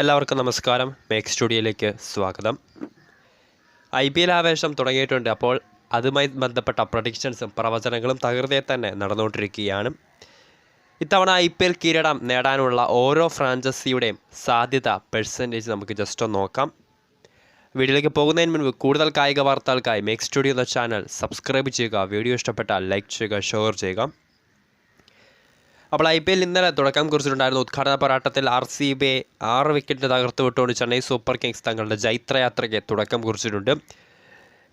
എല്ലാവർക്കും നമസ്കാരം. മേക്ക് സ്റ്റുഡിയോയിലേക്ക് സ്വാഗതം. ഐ പി എൽ ആവേശം തുടങ്ങിയിട്ടുണ്ട്. അപ്പോൾ അതുമായി ബന്ധപ്പെട്ട പ്രൊഡിക്ഷൻസും പ്രവചനങ്ങളും തകൃതയെ തന്നെ നടന്നുകൊണ്ടിരിക്കുകയാണ്. ഇത്തവണ ഐ പി എൽ കിരീടം നേടാനുള്ള ഓരോ ഫ്രാഞ്ചൈസിയുടെയും സാധ്യത പെർസെന്റേജ് നമുക്ക് ജസ്റ്റ് ഒന്ന് നോക്കാം. വീഡിയോയിലേക്ക് പോകുന്നതിന് മുൻപ് കൂടുതൽ കായിക വാർത്തകൾക്കായി മേക്ക് സ്റ്റുഡിയോ എന്ന ചാനൽ സബ്സ്ക്രൈബ് ചെയ്യുക. വീഡിയോ ഇഷ്ടപ്പെട്ടാൽ ലൈക്ക് ചെയ്യുക ഷെയർ ചെയ്യുക. അപ്പോൾ ഐ പി എൽ ഇന്നലെ തുടക്കം കുറിച്ചിട്ടുണ്ടായിരുന്ന. ഉദ്ഘാടന പോരാട്ടത്തിൽ ആർ സി ബി ആറ് വിക്കറ്റ് തകർത്ത് വിട്ടുകൊണ്ട് ചെന്നൈ സൂപ്പർ കിങ്സ് തങ്ങളുടെ ജൈത്രയാത്രയ്ക്ക് തുടക്കം കുറിച്ചിട്ടുണ്ട്.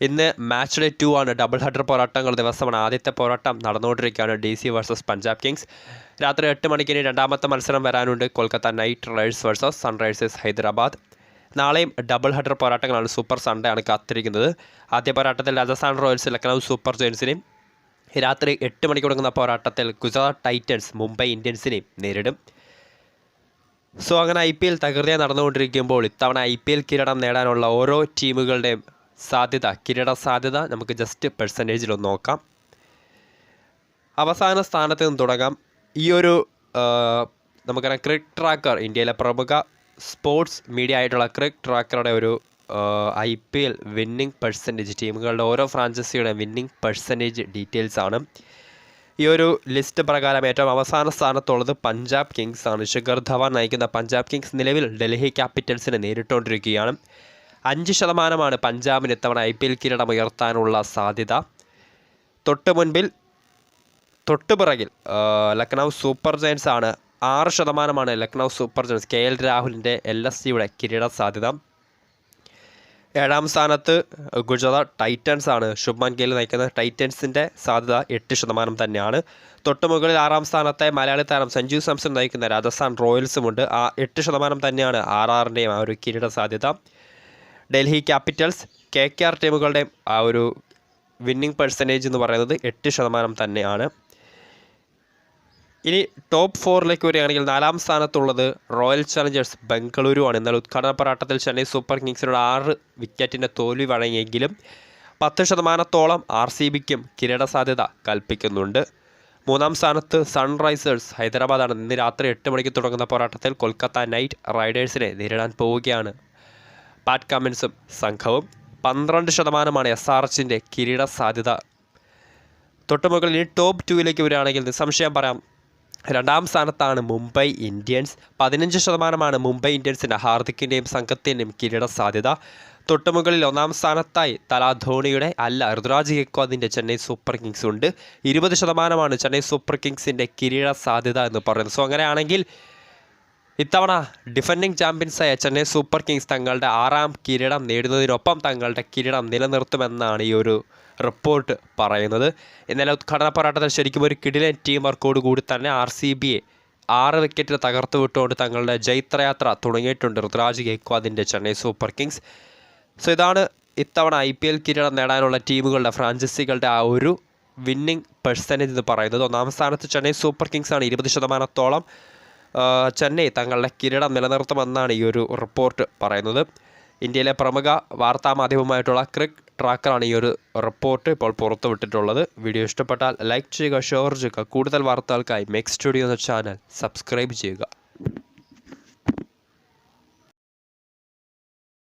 ഇന്ന് മാച്ച് ഡേ ടു ആണ്. ഡബിൾ ഹഡർ പോരാട്ടങ്ങൾ ദിവസമാണ്. ആദ്യത്തെ പോരാട്ടം നടന്നുകൊണ്ടിരിക്കുകയാണ് D C versus Punjab Kings രാത്രി എട്ട് മണിക്ക് ഇനി രണ്ടാമത്തെ മത്സരം വരാനുണ്ട്. Kolkata Knight Riders versus Sunrisers Hyderabad. നാളെയും ഡബിൾ ഹഡർ പോരാട്ടങ്ങളാണ് സൂപ്പർ സൺഡേ ആണ് കാത്തിരിക്കുന്നത്. ആദ്യ പോരാട്ടത്തിൽ രാജസ്ഥാൻ റോയൽസ് ലക്നൗ സൂപ്പർ ജയൻസിനെയും രാത്രി എട്ട് മണിക്ക് തുടങ്ങുന്ന പോരാട്ടത്തിൽ ഗുജറാത്ത് ടൈറ്റൻസ് മുംബൈ ഇന്ത്യൻസിനെയും നേരിടും. സോ അങ്ങനെ ഐ പി എൽ തകൃതിയെ നടന്നുകൊണ്ടിരിക്കുമ്പോൾ ഇത്തവണ ഐ പി എൽ കിരീടം നേടാനുള്ള ഓരോ ടീമുകളുടെയും സാധ്യത കിരീട സാധ്യത നമുക്ക് ജസ്റ്റ് പെർസെന്റേജിലൊന്ന് നോക്കാം. അവസാന സ്ഥാനത്ത് നിന്ന് തുടങ്ങാം. ഈ ഒരു നമുക്കറിയാം ക്രിക്ക് ട്രാക്കർ ഇന്ത്യയിലെ പ്രമുഖ സ്പോർട്സ് മീഡിയ ആയിട്ടുള്ള ക്രിക്ക് ട്രാക്കറുടെ ഒരു I P L winning percentage ടീമുകളുടെ ഓരോ ഫ്രാഞ്ചൈസിയുടെ വിന്നിംഗ് പെർസെന്റേജ് ഡീറ്റെയിൽസ് ആണ്. ഈ ഒരു ലിസ്റ്റ് പ്രകാരം ഏറ്റവും അവസാന സ്ഥാനത്തുള്ളത് പഞ്ചാബ് കിങ്സ് ആണ്. ശിഖർ ധവാൻ നയിക്കുന്ന പഞ്ചാബ് കിങ്സ് നിലവിൽ ഡൽഹി ക്യാപിറ്റൽസിനെ നേരിട്ടുകൊണ്ടിരിക്കുകയാണ് അഞ്ച് ശതമാനമാണ് പഞ്ചാബിന് ഇത്തവണ ഐ പി എൽ കിരീടം ഉയർത്താനുള്ള സാധ്യത. തൊട്ട് മുൻപിൽ തൊട്ട് പിറകിൽ ലക്നൗ സൂപ്പർ ജയൻസ് ആണ്. ആറ് ശതമാനമാണ് Lucknow Super Giants K L രാഹുലിന്റെ എൽ എസ് സിയുടെ കിരീട സാധ്യത. ഏഴാം സ്ഥാനത്ത് ഗുജറാത്ത് ടൈറ്റൻസ് ആണ് ശുഭ്മാൻ ഗിൽ നയിക്കുന്ന ടൈറ്റൻസിന്റെ സാധ്യത എട്ട് ശതമാനം തന്നെയാണ്. തൊട്ടുമുകളിൽ ആറാം സ്ഥാനത്തെ മലയാളി താരം സഞ്ജു സാംസൺ നയിക്കുന്ന രാജസ്ഥാൻ റോയൽസുമുണ്ട് ആ എട്ട് ശതമാനം തന്നെയാണ് ആർ ആറിന്റെയും ആ ഒരു കിരീട സാധ്യത. Delhi Capitals K K R ടീമുകളുടെയും ആ ഒരു വിന്നിംഗ് പെർസെന്റേജ് എന്ന് പറയുന്നത് എട്ട് ശതമാനം തന്നെയാണ്. ഇനി ടോപ്പ് ഫോറിലേക്ക് വരികയാണെങ്കിൽ നാലാം സ്ഥാനത്തുള്ളത് റോയൽ ചലഞ്ചേഴ്സ് ബംഗളൂരു ആണ്. എന്നാൽ ഉദ്ഘാടന പോരാട്ടത്തിൽ ചെന്നൈ സൂപ്പർ കിങ്സിനോട് ആറ് വിക്കറ്റിന്റെ തോൽവി വഴങ്ങിയെങ്കിലും പത്ത് ശതമാനത്തോളം ആർ സി ബിക്കും കിരീട സാധ്യത കൽപ്പിക്കുന്നുണ്ട്. മൂന്നാം സ്ഥാനത്ത് സൺറൈസേഴ്സ് ഹൈദരാബാദാണ് ഇന്ന് രാത്രി എട്ട് മണിക്ക് തുടങ്ങുന്ന പോരാട്ടത്തിൽ കൊൽക്കത്ത നൈറ്റ് റൈഡേഴ്സിനെ നേരിടാൻ പോവുകയാണ് പാറ്റ് കമ്മിൻസും സംഘവും. പന്ത്രണ്ട് ശതമാനമാണ് എസ് ആർ എച്ചിന്റെ കിരീട സാധ്യത. തൊട്ടുമുകളിൽ ടോപ്പ് ടൂവിലേക്ക് വരികയാണെങ്കിൽ നിസ്സംശയം പറയാം രണ്ടാം സ്ഥാനത്താണ് മുംബൈ ഇന്ത്യൻസ്. പതിനഞ്ച് ശതമാനമാണ് മുംബൈ ഇന്ത്യൻസിന്റെ ഹാർദിക്കിന്റെയും സംഘത്തിന്റെയും കിരീട സാധ്യത തൊട്ടുമുകളിൽ ഒന്നാം സ്ഥാനത്തായി തല ധോണിയുടെ അല്ല ഋതുരാജ് ഗെക്വാദിന്റെ ചെന്നൈ സൂപ്പർ കിങ്സ് ഉണ്ട്. ഇരുപത് ശതമാനമാണ് ചെന്നൈ സൂപ്പർ കിങ്സിന്റെ കിരീട സാധ്യത എന്ന് പറയുന്നത്. സോ അങ്ങനെയാണെങ്കിൽ ഇത്തവണ ഡിഫൻഡിംഗ് ചാമ്പ്യൻസായ ചെന്നൈ സൂപ്പർ കിങ്സ് തങ്ങളുടെ ആറാം കിരീടം നേടുന്നതിനൊപ്പം തങ്ങളുടെ കിരീടം നിലനിർത്തുമെന്നാണ് ഈ ഒരു റിപ്പോർട്ട് പറയുന്നത്. ഇന്നലെ ഉദ്ഘാടന പോരാട്ടത്തിൽ ശരിക്കും ഒരു കിടിലൻ ടീം വർക്കോട് കൂടി തന്നെ ആർ സി ബിയെ ആറ് വിക്കറ്റിൽ തകർത്ത് വിട്ടുകൊണ്ട് തങ്ങളുടെ ജൈത്രയാത്ര തുടങ്ങിയിട്ടുണ്ട്. ഋതുരാജ് ഗെയ്ക്വാദിന്റെ ചെന്നൈ സൂപ്പർ കിങ്സ് സോ ഇതാണ് ഇത്തവണ ഐ പി എൽ കിരീടം നേടാനുള്ള ടീമുകളുടെ ഫ്രാഞ്ചൈസികളുടെ ആ ഒരു വിന്നിംഗ് പെർസെന്റേജ് എന്ന് പറയുന്നത്. ഒന്നാം സ്ഥാനത്ത് ചെന്നൈ സൂപ്പർ കിങ്സ് ആണ് ഇരുപത് ശതമാനത്തോളം. ചെന്നൈ തങ്ങളുടെ കിരീടം നിലനിർത്തുമെന്നാണ് ഈ ഒരു റിപ്പോർട്ട് പറയുന്നത്. ഇന്ത്യയിലെ പ്രമുഖ വാർത്താ മാധ്യമമായിട്ടുള്ള ക്രിക് ട്രാക്കറാണ് ഈ ഒരു റിപ്പോർട്ട് ഇപ്പോൾ പുറത്തുവിട്ടിട്ടുള്ളത്. വീഡിയോ ഇഷ്ടപ്പെട്ടാൽ ലൈക്ക് ചെയ്യുക ഷെയർ ചെയ്യുക. കൂടുതൽ വാർത്തകൾക്കായി മെക്സ് സ്റ്റുഡിയോ എന്ന ചാനൽ സബ്സ്ക്രൈബ് ചെയ്യുക.